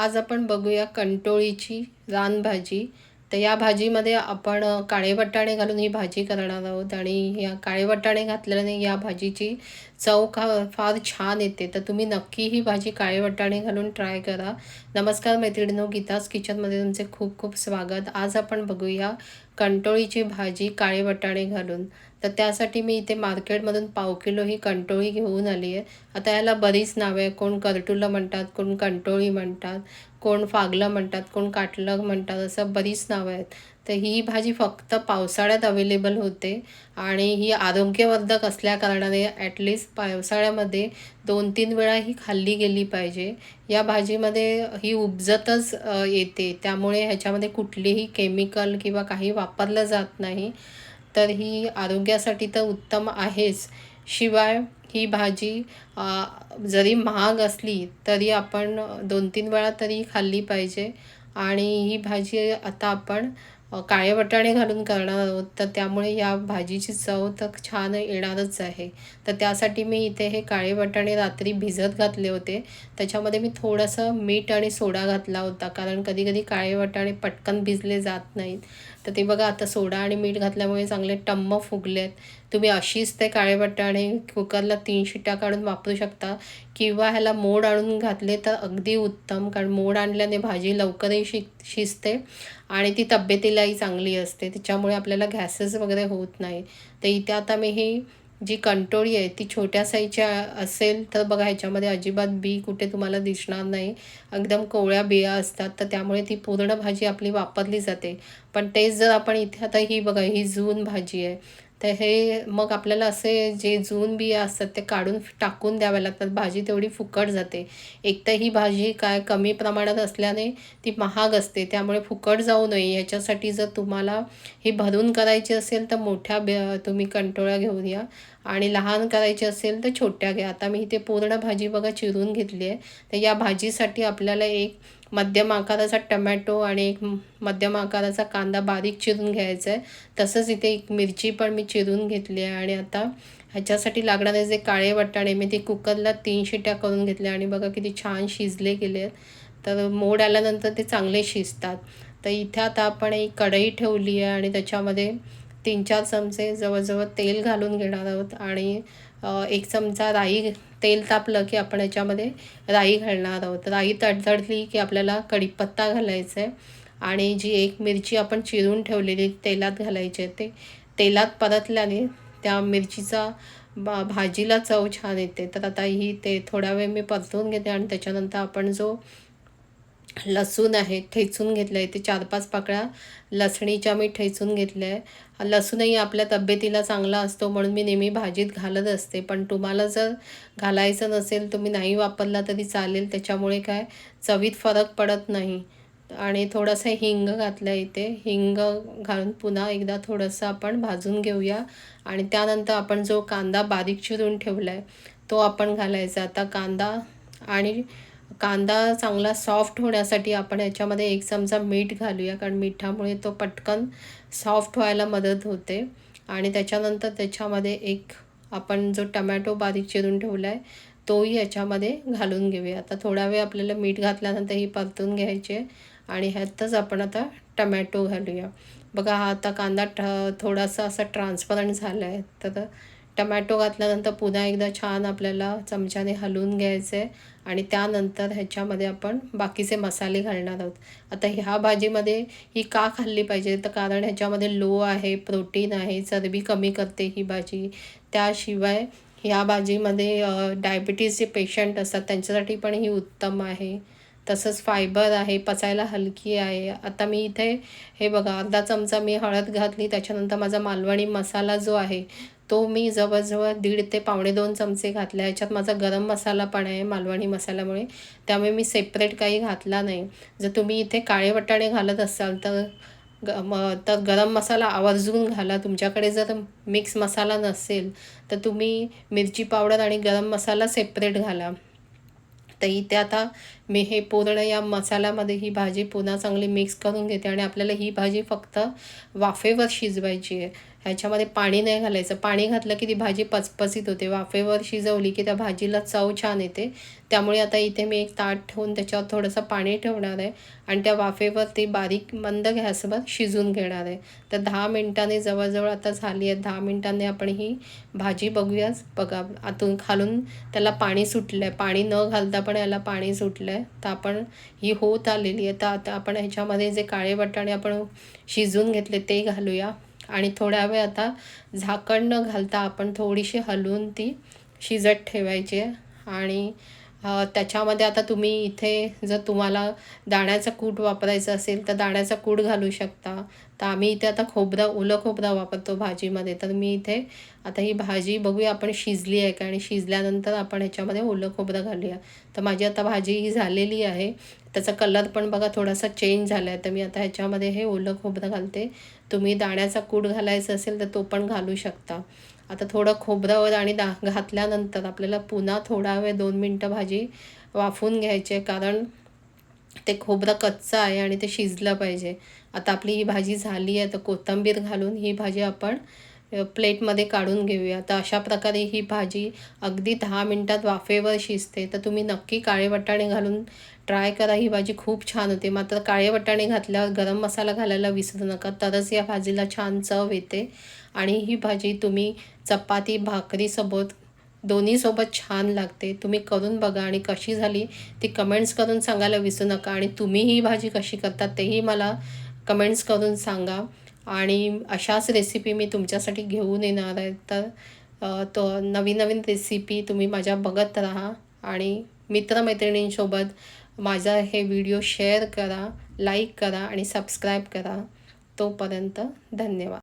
आज आपण बघूया कंटोळीची रानभाजी. तर या भाजीमध्ये आपण काळे वटाणे घालून ही भाजी करणार आहोत आणि या काळे वटाणे घातल्याने या भाजीची चव का फार छान येते. तर तुम्ही नक्की ही भाजी काळे वटाणे घालून ट्राय करा. नमस्कार मैत्रिणीनो गीताज किचनमध्ये तुमचे खूप खूप स्वागत. आज आपण बघूया कंटोळीची भाजी काळे वटाणे घालून. तर त्यासाठी मी इथे मार्केटमधून पाव किलो ही कंटोळी घेऊन आली आहे. आता याला बरीच नावे आहे कोण करटुलं म्हणतात कोण कंटोळी म्हणतात कोण फागलं म्हणतात कोण काटलं म्हणतात असं बरीच नावं आहेत. तर ही भाजी फक्त पावसाळ्यात अवेलेबल होते आणि ही आरोग्यवर्धक असल्याकारणाने ॲटलिस्ट पावसाळ्यामध्ये दोन तीन वेळा ही खाल्ली गेली पाहिजे. या भाजीमध्ये ही उपजतच येते. त्यामुळे ह्याच्यामध्ये कुठलीही केमिकल किंवा काही वापरलं जात नाही. तर ही आरोग्यासाठी तर उत्तम आहेच. शिवाय ही भाजी जरी महाग असली तरी आपण दोन तीन वेळा तरी खाल्ली पाहिजे. आणि ही भाजी आता आपण काळे वटाणे घालून करणार आहोत. तर त्यामुळे या भाजीची चव तर छान येणारच आहे. तर त्यासाठी मी इथे हे काळे वटाणे रात्री भिजत घातले होते. त्याच्यामध्ये मी थोडंसं मीठ आणि सोडा घातला होता. कारण कधी कधी काळे वटाणे पटकन भिजले जात नाहीत. तर ते बघा आता सोडा आणि मीठ घातल्यामुळे चांगले टम्म फुगलेत. तुम्ही अशीच ते काळे वटाणे कुकरला तीन शिट्ट्या काढून वापरू शकता. किंवा ह्याला मोड आणून घातले तर अगदी उत्तम. कारण मोड आणल्याने भाजी लवकरही शि शिजते. आणि ती तब्येतीला तब्येतीलाही चांगली असते त्याच्यामुळे आपल्याला गॅसेस वगैरे होत नाही. तर इथे आता मी ही जी कंटोळी आहे ती छोट्या साईजच्या असेल तर बघा ह्याच्यामध्ये अजिबात बी कुठे तुम्हाला दिसणार नाही. एकदम कोवळ्या बिया असतात तर त्यामुळे ती पूर्ण भाजी आपली वापरली जाते. पण तेच जर आपण इथे आता ही बघा ही जून भाजी आहे. तर हे मग आपल्याला असे जे जून बिया असतात ते काढून टाकून द्याव्या लागतात. भाजी तेवढी फुकट जाते. एक तर ही भाजी काय कमी प्रमाणात असल्याने ती महाग असते. त्यामुळे फुकट जाऊ नये. याच्यासाठी जर तुम्हाला ही भरून करायची असेल तर मोठ्या बे तुम्ही कंटोळ्या घेऊन या. आणि लहान करायची असेल तर छोट्या घ्या. आता मी इथे पूर्ण भाजी बघा चिरून घेतली आहे. तर या भाजीसाठी आपल्याला एक मध्यम आकाराचा टमॅटो आणि एक मध्यम आकाराचा कांदा बारीक चिरून घ्यायचा आहे तसंच इथे एक मिरची पण मी चिरून घेतली आहे आणि आता ह्याच्यासाठी लागणारे जे काळे वाटाणे मी ते कुकरला तीन शिट्या करून घेतल्या आणि बघा किती छान शिजले गेले आहेत. तर मोड आल्यानंतर ते चांगले शिजतात. तर इथे आता आपण एक कढई ठेवली आहे आणि त्याच्यामध्ये तीन चार चमचे जवळजवळ तेल घालून घेणार आहोत आणि एक चमचा राई तेल तापलं की आपण याच्यामध्ये राई घालणार आहोत. राई तडतडली की आपल्याला कढीपत्ता घालायचा आहे आणि जी एक मिरची आपण चिरून ठेवलेली तेलात घालायची आहे ते तेलात परतल्याने त्या मिरचीचा बा भाजीला चव छान येते. तर आता ही ते थोडा वेळ मी परतून घेते आणि त्याच्यानंतर आपण जो लसूण आहे ठेचून घेतलं आहे ते चार पाच पाकळ्या लसणीच्या मी ठेचून घेतल्या. आहे लसूणही आपल्या तब्येतीला चांगला असतो म्हणून मी नेहमी भाजीत घालत असते. पण तुम्हाला जर घालायचं नसेल तुम्ही नाही वापरला तरी चालेल. त्याच्यामुळे काय? चवीत फरक पडत नाही. आणि थोडंसं हिंग घातलं इथे. हिंग घालून पुन्हा एकदा थोडंसं आपण भाजून घेऊया. आणि त्यानंतर आपण जो कांदा बारीक चिरून ठेवला आहे तो आपण घालायचा. आता कांदा आणि कांदा चांगला सॉफ्ट होण्यासाठी आपण याच्यामध्ये एक चमचा मीठ घालूया कारण मिठामुळे तो पटकन सॉफ्ट व्हायला मदत होते. आणि त्याच्यानंतर त्याच्यामध्ये एक आपण जो टमॅटो बारीक चिरून ठेवला आहे तोही याच्यामध्ये घालून घेऊया. आता थोडा वेळ आपल्याला मीठ घातल्यानंतर ही परतून घ्यायची आहे आणि ह्यातच आपण आता टमॅटो घालूया. बघा हा आता कांदा ट थोडासा असा ट्रान्सपरंट झाला आहे तर टमॅटो घातल्यानंतर पुन्हा एकदा छान आपल्याला चमच्याने हलवून घ्यायचं आहे आणि त्यानंतर ह्याच्यामध्ये आपण बाकीचे मसाले घालणार आहोत. आता ह्या भाजीमध्ये ही का खाल्ली पाहिजे? तर कारण ह्याच्यामध्ये लो आहे प्रोटीन आहे चरबी कमी करते ही भाजी. त्याशिवाय ह्या भाजीमध्ये डायबिटीजचे पेशंट असतात त्यांच्यासाठी पण ही उत्तम आहे. तसंच फायबर आहे पचायला हलकी आहे. आता मी इथे हे बघा अर्धा चमचा मी हळद घातली त्याच्यानंतर माझा मालवणी मसाला जो आहे तो मी जवळजवळ दीड ते पावणे दोन चमचे घातले. ह्याच्यात माझा गरम मसाला पण आहे मालवणी मसाल्यामुळे. त्यामुळे मी सेपरेट काही घातला नाही. जर तुम्ही इथे काळे वटाणे घालत असाल तर ग म तर गरम मसाला आवर्जून घाला. तुमच्याकडे जर मिक्स मसाला नसेल तर तुम्ही मिरची पावडर आणि गरम मसाला सेपरेट घाला. तर इथे आता मी हे पूर्ण या मसाल्यामध्ये ही भाजी पुन्हा चांगली मिक्स करून घेते आणि आपल्याला ही भाजी फक्त वाफेवर शिजवायची आहे. ह्याच्यामध्ये पाणी नाही घालायचं. पाणी घातलं की ती भाजी पचपचीत होते. वाफेवर शिजवली की त्या भाजीला चव छान येते. त्यामुळे आता इथे मी एक ताट ठेवून त्याच्यावर थोडंसं पाणी ठेवणार आहे आणि त्या वाफेवर ती बारीक मंद गॅसवर शिजून घेणार आहे. तर दहा मिनिटांनी जवळजवळ आता झाली आहे. दहा मिनिटांनी आपण ही भाजी बघूयाच बघा आतून खालून त्याला पाणी सुटलं आहे पाणी न घालता पण याला पाणी सुटलं आहे तर आपण ही होत आलेली आहे. तर आता आपण ह्याच्यामध्ये जे काळे वाटाणे आपण शिजून घेतले ते घालूया. आणि थोड्या वेळ आता झाकण न घालता आपण थोडीशी हलवून ती शिजत ठेवायची आहे. आणि त्याच्यामध्ये आता तुम्ही इथे जर तुम्हाला दाण्याचा कूट वापरायचा असेल तर दाण्याचा कूट घालू शकता. तर आम्ही इथे आता खोबरा ओलं खोबरा वापरतो भाजीमध्ये. तर मी इथे आता ही भाजी बघूया आपण शिजली आहे का? आणि शिजल्यानंतर आपण ह्याच्यामध्ये ओलं खोबरं घालूया. तर माझी आता भाजी ही झालेली आहे. त्याचा कलर पण बघा थोडासा चेंज झाला आहे तर मी आता ह्याच्यामध्ये हे ओलं खोबरं घालते. तुम्ही दाण्याचा कूट घालायचा असेल तर तो पण घालू शकता. आता थोडं खोबरं आणि दा घातल्यानंतर आपल्याला पुन्हा थोडा वेळ दोन मिनटं भाजी वाफून घ्यायची आहे. कारण ते खोबरं कच्चं आहे आणि ते शिजलं पाहिजे. आता आपली ही भाजी झाली आहे तर कोथिंबीर घालून ही भाजी आपण प्लेटमध्ये काढून घेऊया. तर अशा प्रकारे ही भाजी अगदी दहा मिनटात वाफेवर शिजते. तर तुम्ही नक्की काळे वटाणे घालून ट्राय करा. ही भाजी खूप छान होते. मात्र काळे वटाणे घातल्यावर गरम मसाला घालायला विसरू नका. तरच या भाजीला छान चव येते. आणि ही भाजी तुम्ही चपाती भाकरीसोबत दोन्हीसोबत छान लागते. तुम्ही करून बघा. आणि कशी झाली ती कमेंट्स करून सांगायला विसरू नका. आणि तुम्ही ही भाजी कशी करतात तेही मला कमेंट्स करून सांगा. आणि अशाच रेसिपी मी तुमच्यासाठी घेऊन येणार आहे. तर तो नवीन नवीन रेसिपी तुम्ही माझ्या बघत राहा आणि मित्रमैत्रिणींसोबत माझा हे व्हिडिओ शेअर करा लाईक करा आणि सबस्क्राईब करा. तोपर्यंत धन्यवाद.